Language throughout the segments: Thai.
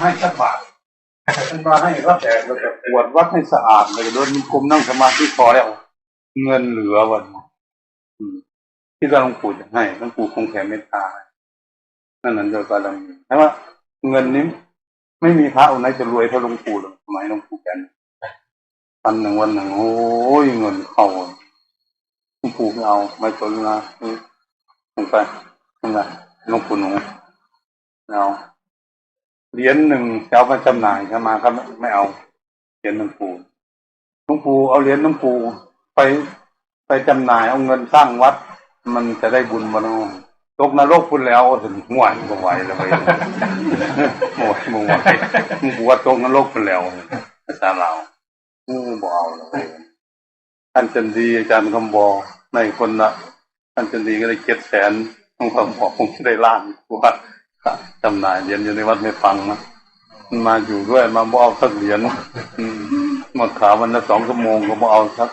ให้สักบาทท่านมาให้รับแต่เราจะปวดวัดให้สะอาดเลยโดนกลมนั่งสมาธิพอแล้ว เงินเหลือวันที่เราหลวงปู่จะให้หลวงปู่คงแผ่เมตตานั่นนั่นโดยบารมีใช่ว่า เงินนี้ไม่มีพระองค์ไหนจะรวยเท่าหลวงปู่หรอกสมัยหลวงปู่แกนวันหนึ่งวันหนึ่งโอ้ยเงินเข้าหลวงปู่ไม่เอาไม่สนนะลงไปนั่นแหลวงปู่หนูเอา เหรียญหนึ่งจะเอามาจำหน่ายเข้ามาก็ไม่เอาเหรียญหลวงปู่หลวงปู่เอาเหรียญหลวงปู่ไปไปจำหน่ายเอาเงินสร้างวัด มันจะได้บุญบ่เนาะตกนรกพุ่นแล้วถึงห่วยบ่ไหวแล้วไปโอ้ยมึงว่ามึงบวชตรงนรกไปแล้วภาษารย์เราวมึงบเอาเลยท่านจันดีอาจารย์คำบอในคนละท่านจันดีก็ได้เจ็ดแสนต้องคำบอกคงได้ล้านว่า จำหน่ายเหรียญอยู่ในวัดไม่ฟังนะมาอยู่ด้วยมาบ่เอาสักเหรียญมาขาวันละสองชั่วโมงก็บ่เอาสัก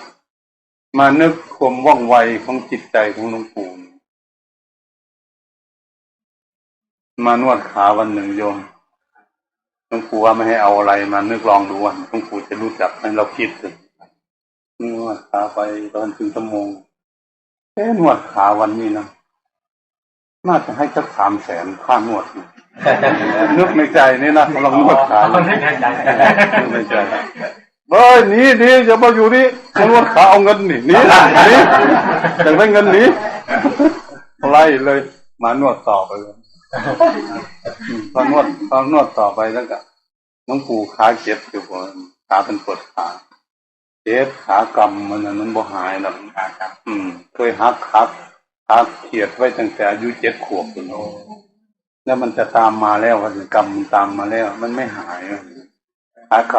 มานึกความว่องไวของจิตใจของหลวงปู่มานวดขาวันหนึ่งโยมหลวงปู่ว่าไม่ให้เอาอะไรมานึกลองดูว่าหลวงปู่จะรู้จักให้เราคิดถึงนวดขาไปตอนถึงชั่วโมงเอ๊นวดขาวันนี้นะ น่าจะให้สักสามแสนค่านวดนะนึกในใจนี่นะเรานวดขาอยู่คนที่ในใจนึกในใจเฮ้ยหนีหนีอย่ามาอยู่นี่มานวดขาเอาเงินหนีหนีหนีอยากได้เงินหนีไล่เลย มานวดต่อไปเลยอืมพอนวดพอนวดต่อไปแล้วก็น้องปู่ขาเจ็บอยู่บ่ขาเป็นปวดขาเจ็บขากำมันน่ะมันบ่หายหรอกอืมเคยหักขา ขาเขียดไว้ตั้งแต่อายุเจ็ดขวบคุณโอ้แล้วมันจะตามมาแล้ววันกรรมมันตามมาแล้ว มันไม่หายขาก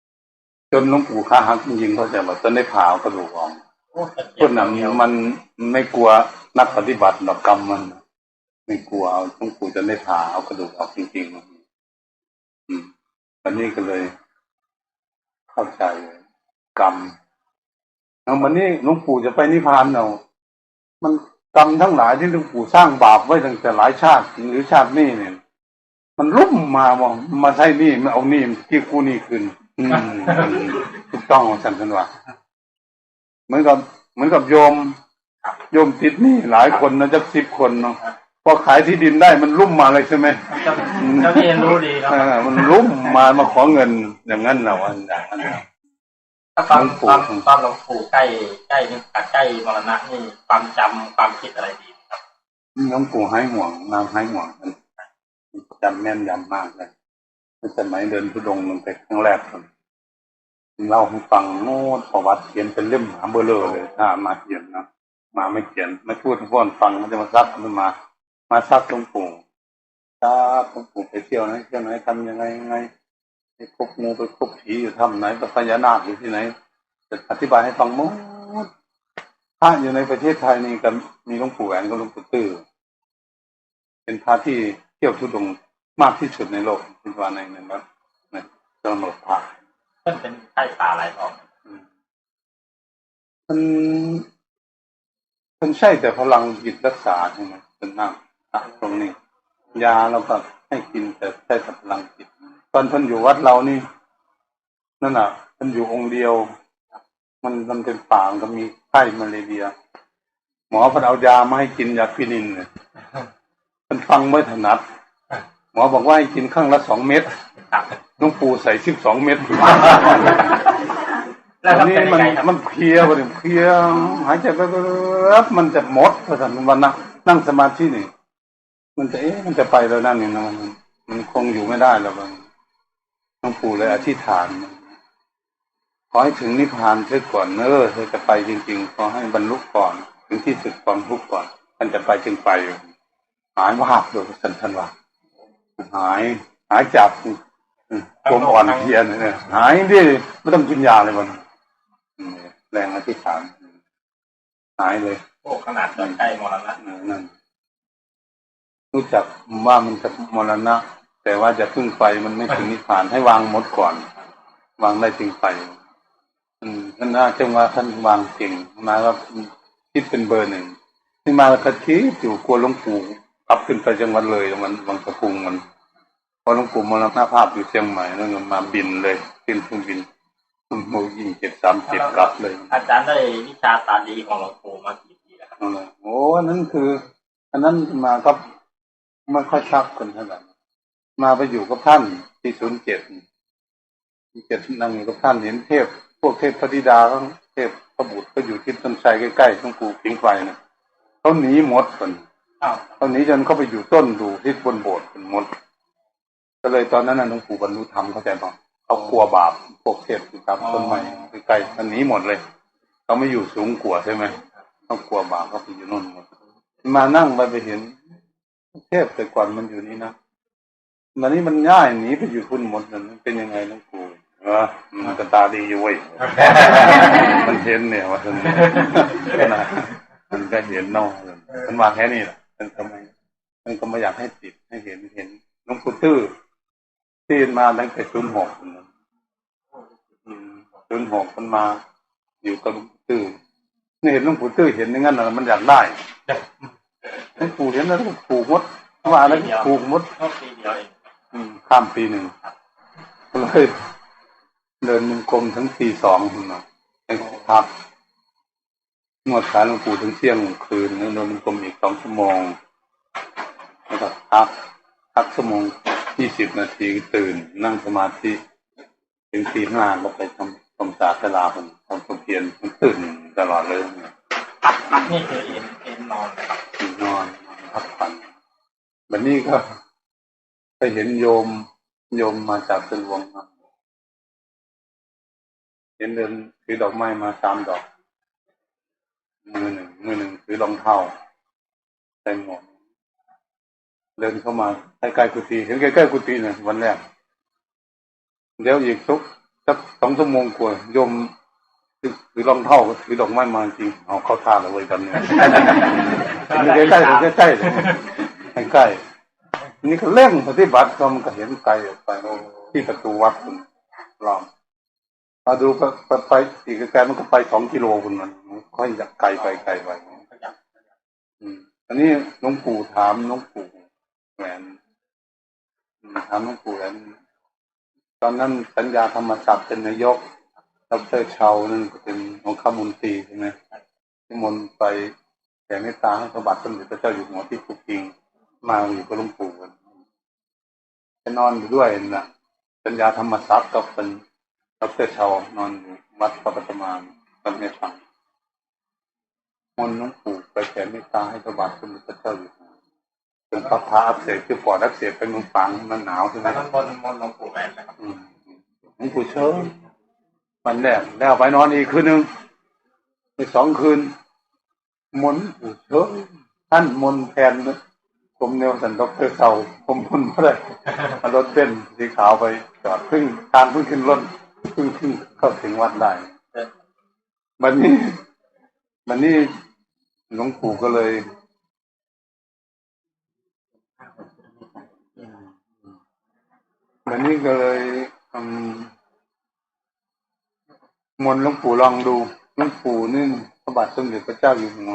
ำจนลวงปู่ขาหักจริงๆเขาใจะว่าจนได้ผ่าเอากระดูกออกคนนั้นมันไม่กลัวนักปฏิบัติหรอกกรรมมัน ไม่กลัวเอาต้องปู่จะได้ผ่าเอากระดูกออกจริงๆอืมอันนี้ก็เลย เข้าใจเลยกรรมเอาวันนี้ลวงปู่จะไปนิพพานเนามัน กรรมทั้งหลายที่หลวงปู่สร้างบาปไว้ตั้งแต่หลายชาติหรือชาตินี้เนี่ย มันรุ่มมาว่ามาใช้หนี่มาเอาหนี่ที่กูหนี่คืนอืมถูกต้องของฉันทันว่าเหมือนกับเหมือนกับโยมโยมติดหนี้หลายคนนะจะสิบคนเนาะพอขายที่ดินได้มันรุ่มมาเลยใช่ไหมเจ้าเจ้าเรียนรู้ดีครับเออมันรุ่มมามาขอเงินอย่างนั้นเหรอวันอย่างนั้นน่ะ ถ้าตอนหลวงปู่ตอนตอนหลวงปู่ใกล้ใกล้นี่ใกล้มรณะนี่ความจำความคิดอะไรดีครับน้องปู่ให้ห่วงนางให้ห่วงมันจำแม่นยำมากเลยสมัยเดินทุดงค์ลงไปครั้งแรกผมเล่าให้ฟังโน้ตประวัติเขียนเป็นเล่มหาเบอร์เลอร์เลยถ้ามาเขียนนะมาไม่เขียนไม่พูดให้พ่อนฟังมันจะมาซักมันมา มาซักหลวงปู่ซักหลวงปู่ไปเที่ยวไหนเที่ยวไหนทำยังไงยังไง ไปพบงูไปพบผีอยู่ถ้ำไหนพญานาคอยู่ที่ไหนจะอธิบายให้ฟังหมดพระอยู่ในประเทศไทยนี่ก็มีหลวงปู่แหวนกับหลวงปู่ตื้อเป็นพระที่เที่ยวทุดงค์มากที่สุดในโลกคิดว่าในในนั้นในจำนวนพระเพิ่นเป็นใกล้ตาอะไรออกอืมมันมันใช่แต่พลังจิตรักษาใช่ไหมเป็นนั่งอะตรงนี้ ยาเราก็ให้กินแต่ใช่แต่พลังจิตต อนท่านอยู่วัดเรานี่ นั่นน่ะท่านอยู่องค์เดียว มันมันเป็นป่ามันก็มีไข้มาเลเรีย หมอเพันเอายามาให้กินยาพินินเนี่ยมันฟังไม่ถนัด หมอบอกว่าให้กินข้างละสองเม็ดครับหน้องปูใส่สิบสองเม็ดแล้วอัก็นนี้เป็นยัมังนไงครับมันเพลียวันนี้เพลียหายใจไปมันจะหมดพอสันวันนะนั่งสมาธินี่ มันจะเอ๊ะมันจะไปแล้วนั่นนี่นะมันมันคงอยู่ไม่ได้แล้วมัน หน้องปู่เลยอธิษฐาน ขอให้ถึงนิพพานเสียก่อนเนอะเธอจะไปจริง ๆ ขอให้บรรลุก่อน ถึงที่สุดความทุกข์ก่อนท่านจะไปจึงไปหายว่าบโดยสันทันว่าหาย หายจากความอ่อนเพลียเนี่ยหายดิไม่ต้องกินยาเลยมันอืมแรงอธิษฐานหายเลยโอ้ขนาดเดินใกล้มรณะนั่นรู้จักว่ามันจะมรณะ แต่ว่าจะพึ่งไปมันไม่ถึงนิพพานให้วางหมดก่อน วางได้จึงไปอืมท่านน่าจังว่าท่านวางเก่งมาว่าคิดเป็นเบอร์หนึ่งที่มาแล้วก็คิดอยู่กลัวหลวงปู่ขับขึ้นไปจังหวัดเลยมันวังสะพุงมันพอหลวงปู่มรณภาพอยู่เชียงใหม่แล้วก็มาบินเลยขึ้นเครื่องบินโมยิงเจ็ดสามเจ็ดกลับเลย อาจารย์ได้วิชาตาดีของหลวงปู่มากี่ปีแล้วครับนั่นแหละโอ้อันนั้นคือ อันนั้นมาก็ไม่ค่อยชักกันเท่าไหร่ มาไปอยู่กับท่านที่ศูนย์เจ็ดเจ็ดนั่งอยู่กับท่านเห็นเทพ พวกเทพพระธิดาเขาเทพพระบุตรก็อยู่ที่ต้นไทรใกล้ๆหลวงปู่พิงไฟนะเขาหนีหมดคนอ้าวเขาหนีจนเขาไปอยู่ต้นดูที่บนโบสถ์กันหมด ก็เลยตอนนั้นน่ะหลวงปู่บรรลุธรรมเข้าใจป่ะเขากลัวบาปพวกเทพอยู่ตามต้นไม้ใกล้ๆมันหนีหมดเลยเขาไม่อยู่สูงกว่าใช่ไหมเขากลัวบาปเขาไปอยู่โน่นหมดมานั่งไปไปเห็น เทพแต่ก่อนมันอยู่นี่นะ มันนี้มันง่ายหนีไปอยู่คุณหมดนั่นมันเป็นยังไงหลวงปู่เออมันก็ตาดีอยู่เว้ยมันเห็นเนี่ยว่ามันนะมันก็เห็นเนอกมันมาแค่นี้แหละมันก็ไม่มันก็ไม่อยากให้ติดให้เห็นเห็นหลวงปู่ตื้อที่มาตั้งแต่ศูนย์หกศูนย์หกมันมา อยู่กับหลวงปู่ตื้อนี่เห็นหลวงปู่ตื้อเห็นอย่างนั้นนะมันอยากได้หลวงปู่เห็นแล้วก็ผูกมดว่าแล้วก็ผูกมดเมื่อปีเดียวเองอืม ข้ามปีหนึ่งก็เลยเดินยังกรมทั้งปีสองคุณนะให้พักนวดขาหลวงปู่ถึงเที่ยงคืนแล้วเดินยังกรมอีกสองชั่วโมงแล้วก็พักพักชั่วโมงยี่สิบนาทีตื่น นั่งสมาธิถึงตีห้าก็ไปทำทำศาสลาผมทำความเพียรมันตื่นตลอดเลยเนี่ยพักพักนี่คือเอ็นเอ็นนอนนะครับตื่นนอนพักผ่อนแบบนี้ก็ ไปเห็นโยมโยมมาจากเป็นวงมาเห็นเดินถือดอกไม้มาสามดอก มือหนึ่งมือหนึ่งถือรองเท้าใส่หมวกเดินเข้ามาใกล้ๆกุฏิเห็นใกล้ๆกุฏิเนี่ยวันแรกเดี๋ยวอีกสักสักสองชั่วโมงกว่าโยมถือถือรองเท้าก็ถือดอกไม้มาจริงเอาเข้าท่าเลยเว้ยกันเนี่ยใกล้ใกล้ๆใกล้ใกล้ๆใกล้ๆ นี่ก็เร่งปฏิบัติก็มันก็เห็นไกลออกไปที่ประตูวัดคุณลองมาดูก็ไปอีกไกลมันก็ไปสองกิโลคุณมันค่อยอยากไกลไปไกลไปอืมอันนี้หลวงปู่ถามหลวงปู่แหวนถามหลวงปู่แหวนตอนนั้นสัญญาธรรมศักดิ์เป็นนายกดรเชานั่นก็เป็นของขมุนตรีใช่ไหมที่มนไปแต่เมตตาให้พระบาทสมเด็จพระเจ้าอยู่หัวที่ภูพิง มาอยู่กับหลวงปู่กันจะนอนอยู่ด้วยนะสัญญาธรรมทรัพย์ก็เป็นดรชาวนอนอยู่วัดพระปฐมานกับเมตตามนต์หลวงปู่ไปแผ่เมตตาให้พระบาทสมเด็จพระเจ้าอยู่หัวจนปะพาอักเสบคือปอดอักเสบเป็นมือฝังมันหนาวใช่ไหมแล้วนั้นบนบนหลวงปู่แหวนนะครับอืมหลวงปู่เชิญวันแรกแล้วไปนอนอีกคืนหนึ่งอีกสองคืนมนต์ปู่เชิญท่านมนต์แทน ผมเนวสันดอกเตอร์เสาผมมนต์เมื่อไรเอารถเบนสีขาวไปจอดพึ่งทางพึ่งขึ้นรถพึ่งขึ้นเข้าถึงวัดได้วันนี้วันนี้หลวงปู่ก็เลยวันนี้ก็เลยอมมนต์หลวงปู่ลองดูหลวงปู่นี่พระบาทสมเด็จพระเจ้าอยู่หัว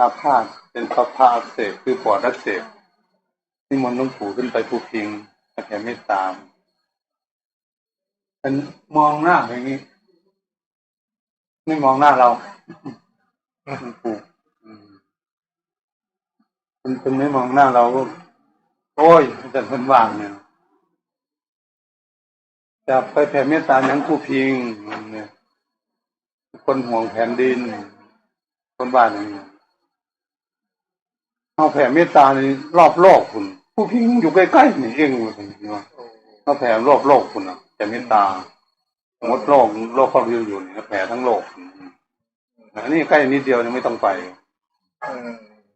อาพาธเป็นพระพาเสบคือปอดอักเสบนี่มนต์หลวงปู่ขึ้นไปภูพิงแผ่เมตตามเป็นมองหน้าอย่างนี้ ไม่มองหน้าเราหลวงปู่มเป็นเป็นไม่มองหน้าเราก็โอ้ยแต่เพิ่นว่างเนี่ยจะไปแผ่เมตตาอย่างผู้พิงเนี่ยคนห่วงแผ่นดิน คนบ้านอย่างนี้ เอาแผ่เมตตาในรอบโลกคุณผู้พิงอยู่ใกล้ๆนี่เองคุณว่าเอาแผ่รอบโลกคุณนะแผ่เมตตาหมดโลกโลกเขาวิวอยู่นี่แผ่ทั้งโลกอันนี้ใกล้นิดเดียวยังไม่ต้องไป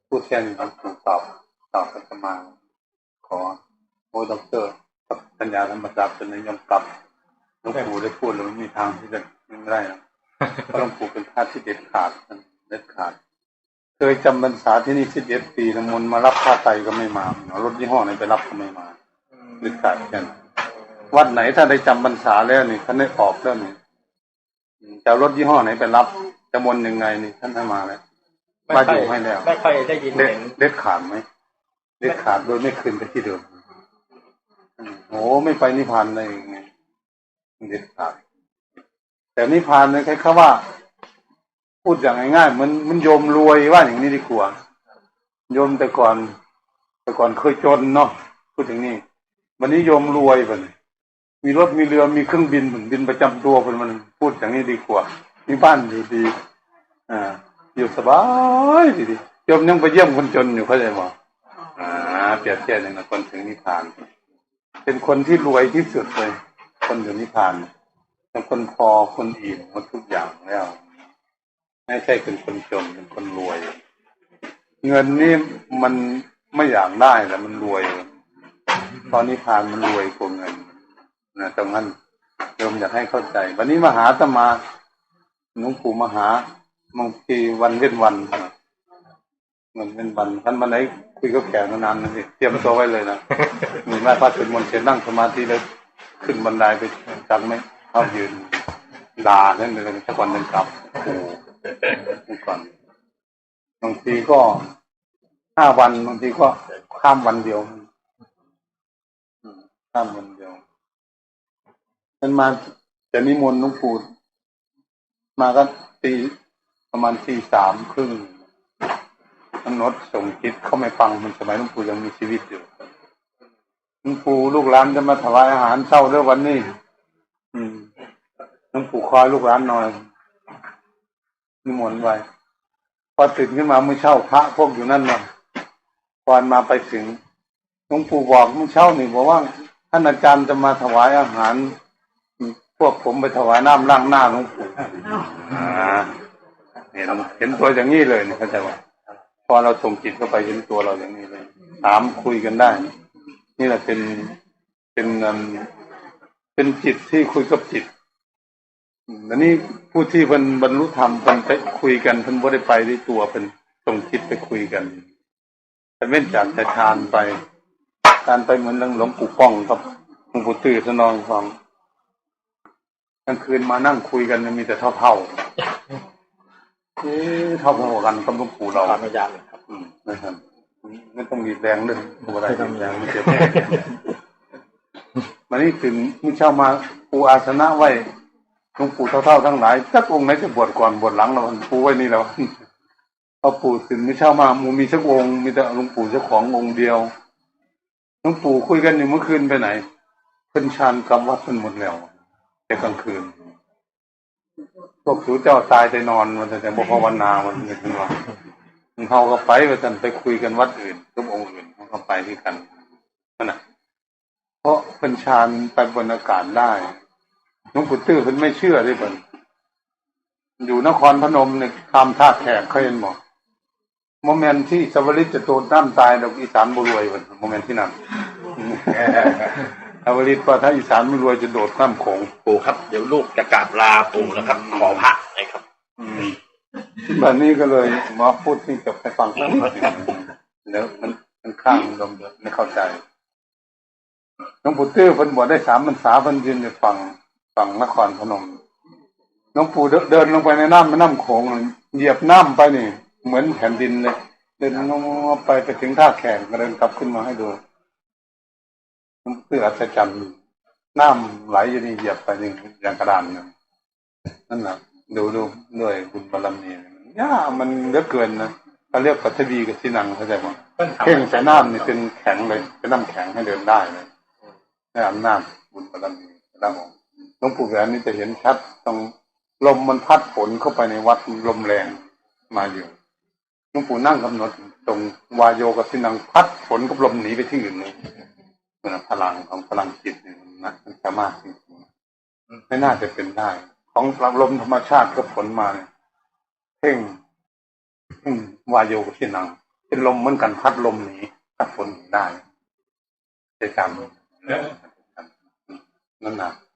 พูดแค่นี้ครับถูกตอบตอบกันมาขอโอ้ด็อกเตอร์กับสัญญาธรรมศาสตร์เป็นนายยมกลับหลวงปู่ได้พูดแล้วไม่มีทางที่จะไม่ได้นะเพราะหลวงปู่เป็นพระที่เด็ดขาดเด็ดขาด เคยจำพรรษาที่นี่สิบเอ็ดปีน้ำมนต์มารับผ้าไตรก็ไม่มารถยี่ห้อไหนไปรับก็ไม่มาเด็ดขาดกัน วัดไหนถ้าได้จำพรรษาแล้วนี่ท่านได้ออกแล้วนี่จะเอารถยี่ห้อไหนไปรับจะมนต์ยังไงนี่ท่านให้มาแล้วไม่มาค่ออยยู่ให้แล้วไม่ค่อยได้ยินเด็ดเห็นเด็ดขาดไหมเด็ดขาดโดยไม่คืนไปที่เดิมอ้ไม่ไปนิพพานได้ยังไงเด็ดขาดแต่นิพพานเนี่ยใครเขาว่า พูดอย่างง่ายๆมันมันโยมรวยว่าอย่างนี้ดีกว่าโยมแต่ก่อน แต่ก่อนเคยจนเนาะพูดอย่างนี้ วันนี้โยมรวยไปมีรถมีเรือมีเครื่องบินเหมือนบินประจำตัวเป็นมันพูดอย่างนี้ดีกว่า มีบ้านอยู่ดี อ่า อยู่สบายดีดีโยมยังไปเยี่ยมคนจนอยู่เข้าใจไหมอ่าเปรียบเทียบอย่างนั้นคนถึงนิพพาน เป็นคนที่รวยที่สุดเลย คนอยู่นิพพานเป็นคนพอคนอิ่มหมดทุกอย่างแล้ว ไม่ใช่เป็นคนจนเป็นคนรวย เงินนี่มันไม่อยากได้แต่มันรวย ตอนนิพพานมันรวยกว่าเงินนะตรงนั้นโยมอยากให้เข้าใจ วันนี้มาหาตมาหลวงปู่มาหาบางทีวันเว้นวันนะมันเป็นวันท่านวันไหนคุยกับแขกนานๆนะพี่เตรียมตัวไว้เลยนะมีแม่พระสวดมนต์เสร็จนั่งสมาธิเลยขึ้นบันไดไปจังไหมเขายืนด่านั่นเลยสักวันหนึ่งกลับโอ้ เมื่อก่อนบางทีก็ห้าวันบางทีก็ข้ามวันเดียวข้ามวันเดียวท่านมาจะนิมนต์หลวงปู่มาก็ตีประมาณตีสามครึ่งท่านนดส่งจิตเข้าไม่ฟังมันสมัยหลวงปู่ยังมีชีวิตอยู่หลวงปู่ลูกหลานจะมาถวายอาหารเช้าด้วยวันนี้ อืมหลวงปู่คอยลูกหลานหน่อย นิมนต์ไว้พอตื่นขึ้นมาเมื่อเช้าพระพวกอยู่นั่นน่ะก่อนมาไปถึงหลวงปู่บอกเมื่อเช้านี่บอกว่าท่านอาจารย์จะมาถวายอาหาร พวกผมไปถวายน้ำล้างหน้าหลวงปู่อ่าเห็นเห็นตัวอย่างนี้เลยเนี่ยเข้าใจว่าพอเราส่งจิตเข้าไปเห็นตัวเราอย่างนี้เลยถามคุยกันได้ นี่แหละเป็นเป็นเป็นจิตที่คุยกับจิต อืมอันนี้ผู้ที่เพิ่นบรรลุธรรมเพิ่นไปคุยกันเพิ่นบ่ได้ไปด้วยตัวเพิ่นส่งจิตไปคุยกันแต่เว้นจากแต่ทานไปการไปเหมือนเรื่องหลวงปู่ป้องกับหลวงปู่ตื่อสนองฟังกลางคืนมานั่งคุยกันมีแต่เท่าเท่าๆเอ๊ะเท่าเท่าๆกันกับหลวงปู่เราความพยายามเลยครับอืมนะครับไม่ต้องมีแรงเลยตัวอะไรไม่ต้องมีแรงไม่เจ็บมานี่ถึงมื่อเช้ามาปูอาสนะไว้ห ลวงปู่เท่าๆทั้งหลายสักองค์ไหนจะบวชก่อนบวชหลังเราปูไว้นี่แล้วพอปู่ถึงมื่เช้ามามูมีสักองค์มีแต่หลวงปู่เจ้าขององค์เดียวหลวงปู่คุยกันอยู่เมื่อคืนไปไหนเพิ่นชานกรรมวัดเพิ่นหมดแล้วแต่กลางคืนพวกสูเจ้าตายแต่นอนมันแต่แต่บ่ภาวนามันเป็นว่าเขาก็ไปไปกันไปคุยกันวัดอื่นกับองค์อื่นเขาก็ไปที่กันนั่นน่ะเพราะเพิ่นชานไปบนอากาศได้ หลวงปู่ตื้อเพิ่นไม่เชื่อด้วยเพิ่นอยู่นครพนมเนี่ยตามท่าแขกเคยเห็นบอกโมเมนต์ที่สวริตจะโดดน้ำตายดอกอีสานบุรวยเพิ่นโมเมนต์ที่นั่นสวริตว่าถ้าอีสานบุรวยจะโดดน้ำโขงปู่ครับ เดี๋ยวลูกจะกราบลาปู่แล้วครับ ขอพระหนะครับอืมแบบนี้ก็เลยมาพูดที่จะไปฟังสักนิดหนึ่งเดี๋ยวมันมันข้างลมเดือดไม่เข้าใจหลวงปู่ตื้อเพิ่นบวชได้สามพรรษาเพิ่นยืนอยู่ฝั่ง ฝั่งนครพนมหลวงปู่เดินลงไปในน้ำแม่น้ำโขงเหยียบน้ำไปนี่ เหมือนแผ่นดินเลย เดินลงไปไปถึงท่าแขกก็เดินกลับขึ้นมาให้ดูหลวงปู่ตื้ออัศจรรย์น้ำไหลอยู่นี่เหยียบไปนี่อย่างกระดานนั่นแหละดูดูด้วยบุญบารมีย่ามันเลือเกินนะเขาเรียกปัทวีกับที่นังเข้าใจไหมเพิ่นทำเข่งใส่น้ำนี่เป็นแข็งเลยเป็นน้ำแข็งให้เดินได้เลยนี่อำนาจบุญบารมีนะผม หลวงปู่แหวนนี่จะเห็นชัดตรงลมมันพัดฝนเข้าไปในวัดลมแรงมาอยู่หลวงปู่นั่งกำหนดตรงวายโยกับที่นังพัดฝนกับลมหนีไปที่อื่นเลยมันพลังของพลังจิตเนี่ยมันนะมันสามารถจริงๆไม่น่าจะเป็นได้ ของลมธรรมชาติก็ผลมาเนี่ยเพ่งอืมวายโยกับที่นัง เป็นลมเหมือนกันพัดลมหนีพัดฝนหนีได้ในการนั่นนะพลังจิตของคนมันมีปัทวีกับที่นัง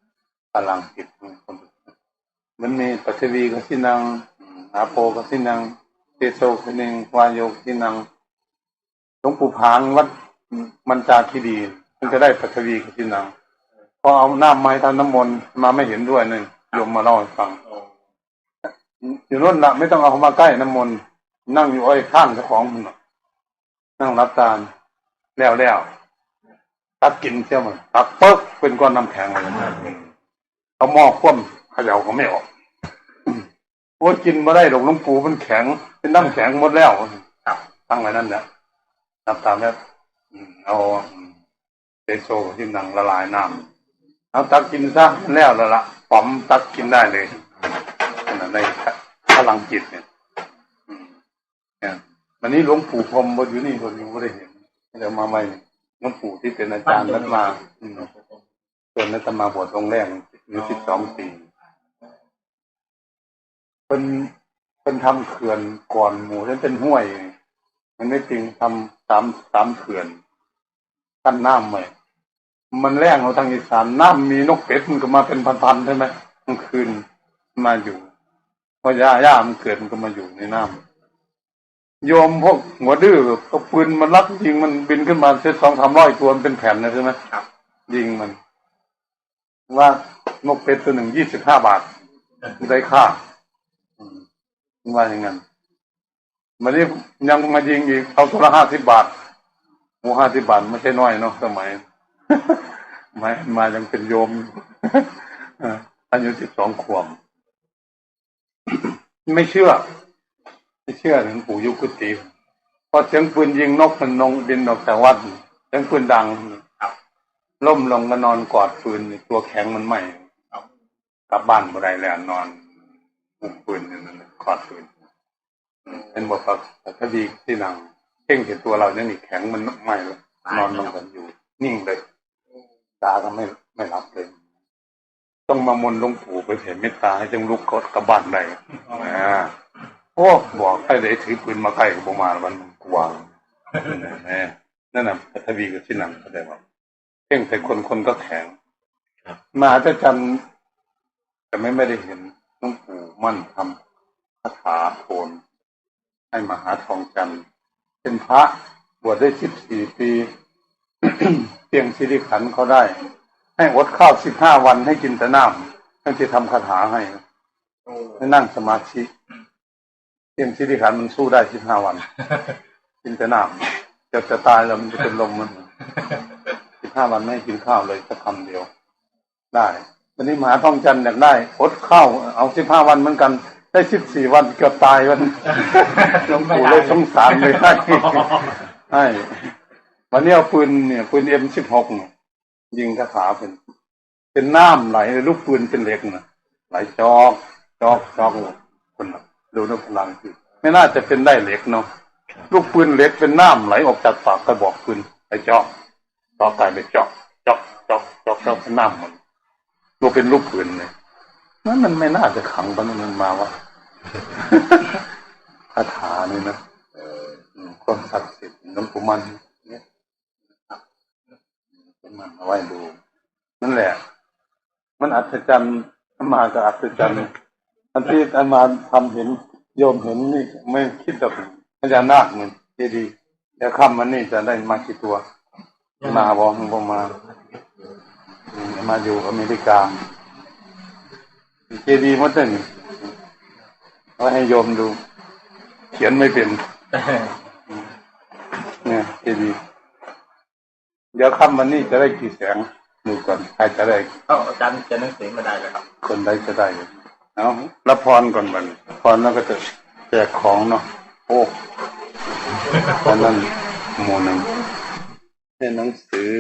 อืมอาโปกับที่นังเตโชกับที่นังวายโยกับที่นังหลวงปู่พางวัดมันจาคีดีมันจะได้ปัทวีกับที่นังพอเอาหน้ำไม้ทำน้ำมนต์มาไม่เห็นด้วยนึงโยมมาเล่าให้ฟังอยู่นู่นละไม่ต้องเอาเขามาใกล้น้ำมนต์นั่งอยู่ไอ้ข้างเจ้าของมันนั่งรับตาลแล้วแล้วตักกินเสี้ยมันตักเปิ๊กเป็นก้อนน้ำแข็งเลย เอาหม้อคว่ำเขย่าก็ไม่ออกโอ้กินมาได้หรอกหลวงปู่มันแข็ง เป็นน้ำแข็งหมดแล้วครับตั้งไว้นั่นแหละนับตามแล้วอืมเอาเตโซที่หนังละลายน้ำเอาตักกินซะแล้วแล้วละป๋อมตักกินได้เลยขนาดในพลังจิตเนี่ยวันนี้หลวงปู่พรหมบอยู่นี่คนยู่ไม่ได้เห็นเดี๋ยวมาใหม่หลวงปู่ที่เป็นอาจารย์นัดมาอืมส่วนนัดมาบวชองแรก อายุสิบสองปีเป็นเป็นทำเขื่อนก่อนหมู่นั้นเป็นห้วย มันไม่จริงทำสามสามเขื่อนกั้นน้ำไว้มันแรงเอาทางอีสานน้ำมีนกเป็ดมันก็มาเป็นพันๆใช่ไหมกลางคืนมาอยู่พอย่าย่ามันเกิดมันก็มาอยู่ในน้ำโยมพวกหัวดื้อก็ปืนมันรักยิงมันบินขึ้นมาเซตสองสามร้อยตัวมันเป็นแผ่นนะใช่ไหมครับยิงมัน ว่า นกเป็ดตัวหนึ่งยี่สิบห้าบาทได้ค่าอืมว่าอย่างนั้นมันนี่ยังมายิงอีกเอาตัวละห้าสิบบาทหมูห้าสิบบาทไม่ใช่น้อยเนาะสมัยมามายังเป็นโยมอายุสิบสองขวบไม่เชื่อ ไม่เชื่อถึงปู่ยุกุติพอเสียงปืนยิงนกมันนงบินออกจากวัดเสียงปืนดังล่มลงก็นอนกอดปืนตัวแข็งมันไหมครับ กลับบ้านบ่ได้แล้วนอนมุมปืนอยู่นั่นน่ะกอดปืนเป็นบทคดีที่นางเพ่งเห็นตัวเราเนี่ยนี่แข็งมันไม่เลยนอนลงกันอยู่ นิ่งเลยตาก็ไม่ไม่รับเลยต้องมามนต์หลวงปู่ไปเห็นเมตตาให้จังลุกกดกระบันได้อ่าโอ้บอกให้ได้ถือปืนมาใกล้กับผมมามันกลัวแน่นั่นน่ะทวีกับที่นังเขาได้ว่าเพ่งใส่คนคนก็แข็งมาจะจำ แต่ไม่ไม่ได้เห็นหลวงปู่มั่นทำคาถาโทนให้มหาทองจันทร์เป็นพระบวชได้สิบสี่ปีเพียงสิริขันเขาได้ ให้อดข้าวสิบห้าวันให้กินแต่น้ำท่านจะทำคาถาให้ให้นั่งสมาธิเพียงสิริขันมันสู้ได้สิบห้าวัน กินแต่น้ำจะจะตายแล้วมันจะเป็นลมมันสิบห้าวันไม่กินข้าวเลยสักคำเดียวได้ วันนี้มหาทองจันทร์อยากได้อดข้าวเอาสิบห้าวันเหมือนกัน ได้สิบสี่วันเกือบตายวันหลวงปู่เลยสงสารเลยให้ให้วันนี้เอาปืนเนี่ยปืนเอ็มสิบหกยิงคาถาเป็น เป็นน้ำไหลลูกปืนเป็นเหล็กนะไหลจอกจอกจอกคนน่ะดูนักพลังคือไม่น่าจะเป็นได้เหล็กเนาะลูกปืนเหล็กเป็นน้ำไหลออกจากปากกระบอกปืนไอ้จอกจอกกลายเป็นจอกจอกจอกจอกจอกเป็นน้ำมัน ดูเป็นลูกปืนเลยนั่นมันไม่น่าจะขังปั้นมันมาวะคาถานี่นะความศักดิ์สิทธิ์หลวงปู่มันเนี่ยเป็นมันเอาไว้ดูนั่นแหละ มันอัศจรรย์มาก็อัศจรรย์อันที่อามาทำเห็นโยมเห็นนี่ไม่คิดแบบพญานาคเหมือนเจดีย์เดี๋ยวคำมันนี่จะได้มากี่ตัว มาบอกผมมา มมาอยู่อเมริกาเจดีย์มันเป็นเอาให้โยมดู เขียนไม่เป็นเนี่ยเจดีย์เดี๋ยวค่ำวันนี้จะได้กี่แสงดูก่อนใครจะได้เอ้าอาจารย์เขียนหนังสือมาได้เลยครับ คนใดจะได้เอารับพรก่อนบัดนพรแล้วก็จะแจกของเนาะโอ้ตอนนั้นหมู่หนึ่งเป็นหนังสือ